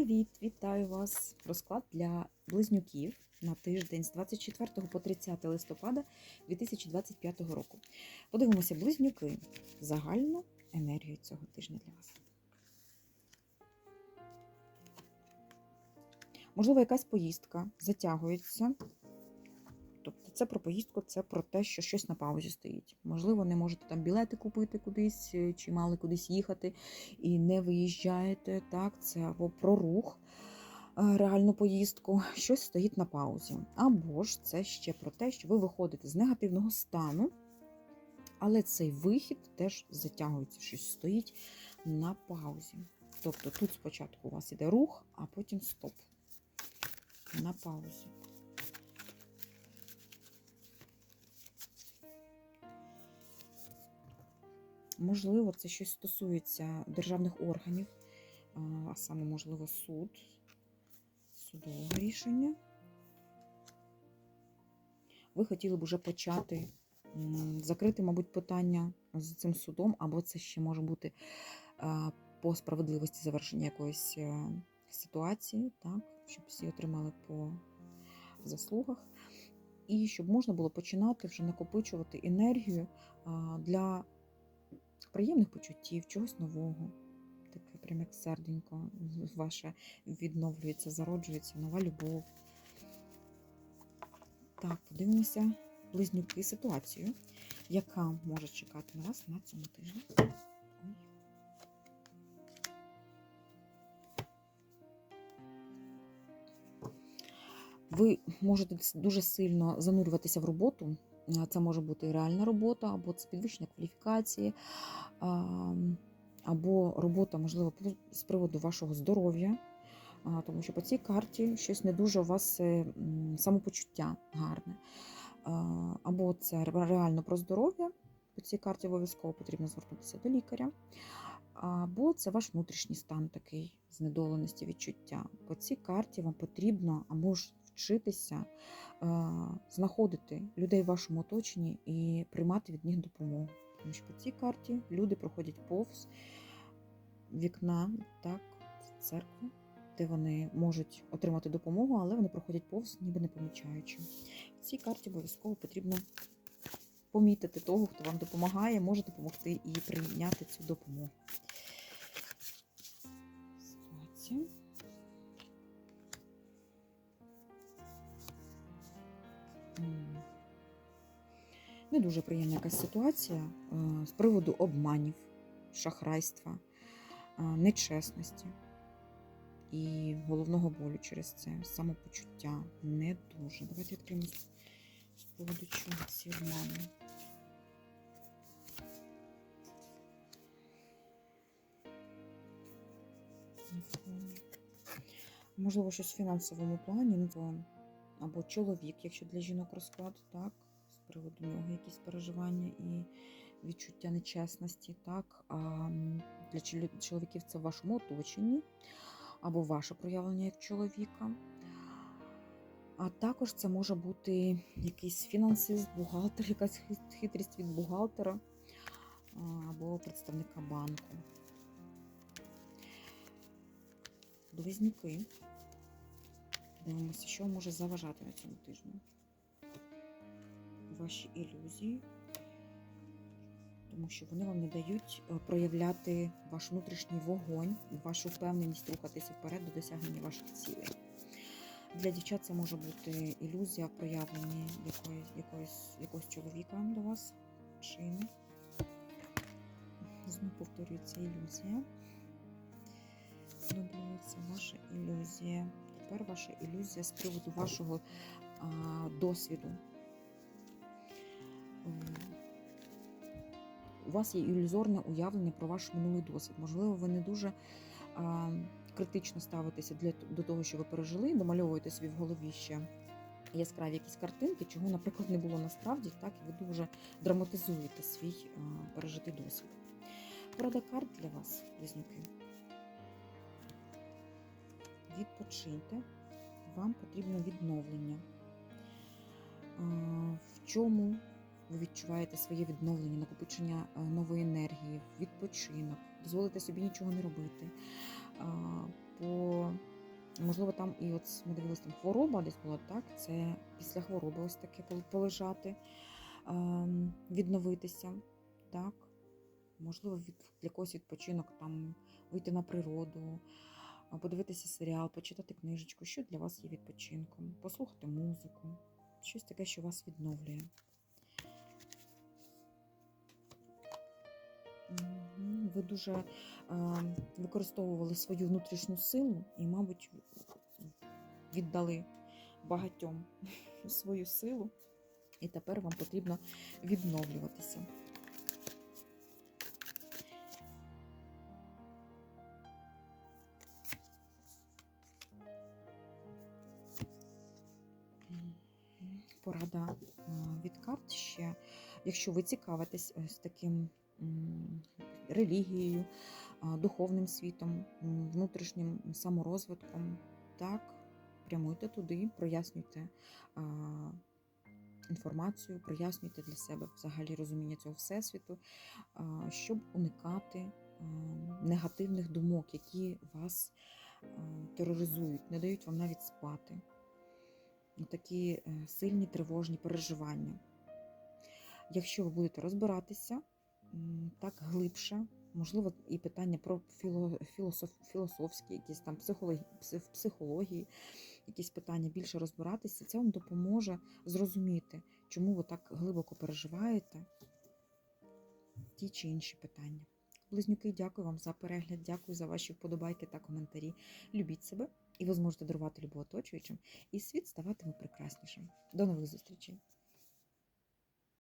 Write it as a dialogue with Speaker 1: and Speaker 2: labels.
Speaker 1: Привіт! Вітаю вас! Розклад для близнюків на тиждень з 24 по 30 листопада 2025 року. Подивимося близнюки. Загальну енергію цього тижня для вас. Можливо, якась поїздка затягується. Тобто це про поїздку, це про те, що щось на паузі стоїть. Можливо, не можете там білети купити кудись, е, чи мали кудись їхати і не виїжджаєте. Так, це або про рух, е, реальну поїздку, щось стоїть на паузі. Або ж це ще про те, що ви виходите з негативного стану, але цей вихід теж затягується, щось стоїть на паузі. Тобто тут спочатку у вас іде рух, а потім стоп. На паузі. Можливо, це щось стосується державних органів, а саме, можливо, суд, судового рішення. Ви хотіли б уже почати закрити, мабуть, питання з цим судом, або це ще може бути по справедливості завершення якоїсь е, ситуації, так, щоб всі отримали по заслугах. І щоб можна було починати вже накопичувати енергію для приємних почуттів, чогось нового. Таке прям як серденько ваше відновлюється, зароджується, нова любов. Так, подивимося близнюки ситуацію, яка може чекати на вас на цьому тижні. Ви можете дуже сильно занурюватися в роботу. А Це може бути і реальна робота, або це підвищення кваліфікації, або робота, можливо, з приводу вашого здоров'я. Тому що по цій карті щось не дуже у вас е, самопочуття гарне. Або це реально про здоров'я. По цій карті обов'язково потрібно звернутися до лікаря. Або це ваш внутрішній стан такий знедоленості, відчуття. По цій карті вам потрібно або ж вчитися е, знаходити людей в вашому оточенні і приймати від них допомогу. Тому що по цій карті люди проходять повз вікна, так, церкви, де вони можуть отримати допомогу, але вони проходять повз, ніби не помічаючи. В цій карті обов'язково потрібно помітити того, хто вам допомагає, може допомогти і прийняти цю допомогу. Ситуація. Не дуже приємна якась ситуація е, з приводу обманів, шахрайства, е, нечесності і головного болю через це, самопочуття не дуже. Давайте відкриємо з приводу чого ці обмани. Можливо, щось в фінансовому плані, або чоловік, якщо для жінок розклад, так, з приводу нього якісь переживання і відчуття нечесності, так, а для чоловіків це в вашому оточенні, або ваше проявлення як чоловіка. А також це може бути якийсь фінансист, бухгалтер, якась хитрість від бухгалтера або представника банку. Близнюки. Дивимося, що може заважати на цьому тижні. Ваші ілюзії, тому що вони вам не дають е, проявляти ваш внутрішній вогонь, вашу впевненість рухатися вперед до досягнення ваших цілей. Для дівчат це може бути ілюзія в проявленні якоїсь, якоїсь, якогось чоловіка до вас, шини. Знову повторюється ілюзія. Це ваша ілюзія. Тепер ваша ілюзія з приводу вашого а, досвіду. У вас є ілюзорне уявлення про ваш минулий досвід. Можливо, ви не дуже а, критично ставитеся для, до того, що ви пережили, домальовуєте собі в голові ще яскраві якісь картинки, чого, наприклад, не було насправді, так і ви дуже драматизуєте свій а, пережитий досвід. Порада карт для вас, близнюки. Відпочиньте, вам потрібно відновлення. В чому ви відчуваєте своє відновлення, накопичення нової енергії, відпочинок, дозволите собі нічого не робити. По Можливо, там і от ми дивилися, там хвороба десь була, так? Це після хвороби ось таке полежати, відновитися. Так? Можливо, від, для когось відпочинок, там вийти на природу, подивитися серіал, почитати книжечку, що для вас є відпочинком, послухати музику, щось таке, що вас відновлює. Ви дуже використовували свою внутрішню силу і, мабуть, віддали багатьом свою силу, і тепер вам потрібно відновлюватися. Порада е, від карт ще, якщо ви цікавитесь ось таким релігією, духовним світом, внутрішнім саморозвитком, так, прямуйте туди, прояснюйте інформацію, прояснюйте для себе взагалі розуміння цього всесвіту, щоб уникати негативних думок, які вас тероризують, не дають вам навіть спати. Такі е, сильні тривожні переживання. Якщо ви будете розбиратися так глибше, можливо, і питання про філософ, філософські, якісь там психологі, в психології, якісь питання більше розбиратися, це вам допоможе зрозуміти, чому ви так глибоко переживаєте ті чи інші питання. Близнюки, дякую вам за перегляд, дякую за ваші вподобайки та коментарі. Любіть себе, і ви зможете дарувати любов оточуючим, і світ ставатиме прекраснішим. До нових зустрічей!